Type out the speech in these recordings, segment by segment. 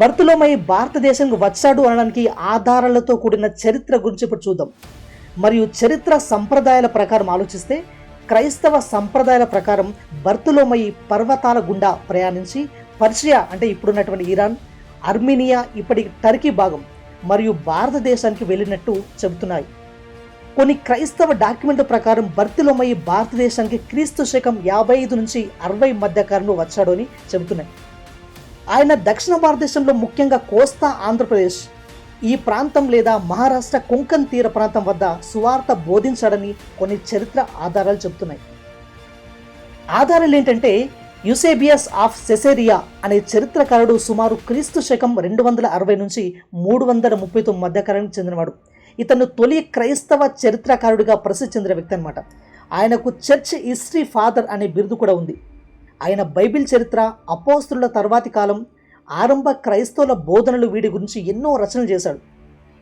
భర్తలోమై భారతదేశంకు వచ్చాడు అనడానికి ఆధారాలతో కూడిన చరిత్ర గురించి ఇప్పుడు చూద్దాం. మరియు చరిత్ర సంప్రదాయాల ప్రకారం ఆలోచిస్తే క్రైస్తవ సంప్రదాయాల ప్రకారం బర్తులోమయి పర్వతాల గుండా ప్రయాణించి పర్షియా అంటే ఇప్పుడున్నటువంటి ఇరాన్ అర్మీనియా ఇప్పటి టర్కీ భాగం మరియు భారతదేశానికి వెళ్ళినట్టు చెబుతున్నాయి. కొన్ని క్రైస్తవ డాక్యుమెంట్ల ప్రకారం బర్తిలోమయి భారతదేశానికి క్రీస్తు శకం యాభై ఐదు నుంచి అరవై మధ్య కాలంలో వచ్చాడు అని చెబుతున్నాయి. ఆయన దక్షిణ భారతదేశంలో ముఖ్యంగా కోస్తా ఆంధ్రప్రదేశ్. ఈ ప్రాంతం లేదా మహారాష్ట్ర కొంకన్ తీర ప్రాంతం వద్ద సువార్త బోధించాడని కొన్ని చరిత్ర ఆధారాలు చెబుతున్నాయి. ఆధారాలు ఏంటంటే యుసేబియస్ ఆఫ్ సెసేరియా అనే చరిత్రకారుడు సుమారు క్రీస్తు శకం రెండు వందల అరవై నుంచి మూడు వందల ముప్పై తొమ్మిది మధ్యకాలానికి చెందినవాడు. ఇతను తొలి క్రైస్తవ చరిత్రకారుడిగా ప్రసిద్ధి చెందిన వ్యక్తి అనమాట ఆయనకు చర్చ్ హిస్టరీ ఫాదర్ అనే బిరుదు కూడా ఉంది. ఆయన బైబిల్ చరిత్ర అపోస్తుల తర్వాతి కాలం ఆరంభ క్రైస్తవుల బోధనలు వీడి గురించి ఎన్నో రచనలు చేశాడు.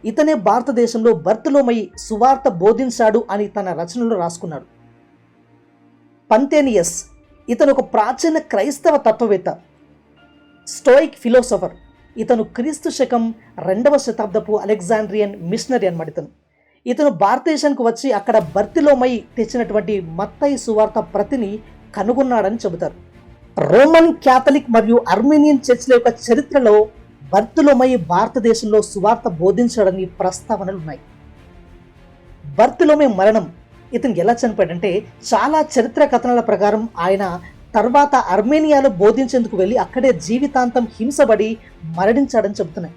ఇతనే భారతదేశంలో బర్తులోమయి సువార్త బోధించాడు అని తన రచనలు రాసుకున్నాడు. పంతేనియస్ ఇతను ఒక ప్రాచీన క్రైస్తవ తత్వవేత్త. Stoic philosopher. ఇతను క్రీస్తు శకం రెండవ శతాబ్దపు అలెగ్జాండ్రియన్ మిషనరీ అనమాట ఇతను. ఇతను భారతదేశానికి వచ్చి అక్కడ భర్తిలోమై తెచ్చినటువంటి మత్తయి సువార్త ప్రతిని కనుగొన్నాడని చెబుతారు. రోమన్ క్యాథలిక్ మరియు అర్మేనియన్ చర్చిల యొక్క చరిత్రలో బర్తులమై భారతదేశంలో సువార్త బోధించాడని ప్రస్తావనలు ఉన్నాయి. బర్తులోమే మరణం ఇతను ఎలా చనిపోయాడంటే చాలా చరిత్ర కథనాల ప్రకారం ఆయన తర్వాత అర్మేనియాలో బోధించేందుకు వెళ్ళి అక్కడే జీవితాంతం హింసబడి మరణించాడని చెబుతున్నాయి.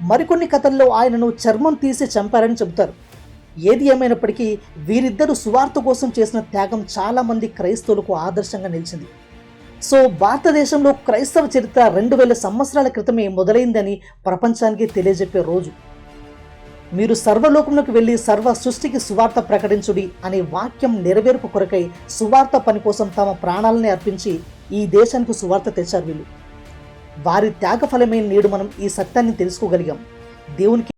మరికొన్ని కథల్లో ఆయనను చర్మం తీసి చంపారని చెబుతారు. ఏది ఏమైనప్పటికీ వీరిద్దరూ సువార్త కోసం చేసిన త్యాగం చాలామంది క్రైస్తవులకు ఆదర్శంగా నిలిచింది. సో భారతదేశంలో క్రైస్తవ చరిత్ర రెండు వేల సంవత్సరాల క్రితమే మొదలైందని ప్రపంచానికి తెలియజెప్పే రోజు. మీరు సర్వలోకంలోకి వెళ్ళి సర్వ సృష్టికి సువార్త ప్రకటించుడి అనే వాక్యం నెరవేర్పు కొరకై సువార్త పని కోసం తమ ప్రాణాలని అర్పించి ఈ దేశానికి సువార్త తెచ్చారు వీళ్ళు. వారి త్యాగఫలమైన నేడు మనం ఈ సత్యాన్ని తెలుసుకోగలిగాం. దేవునికి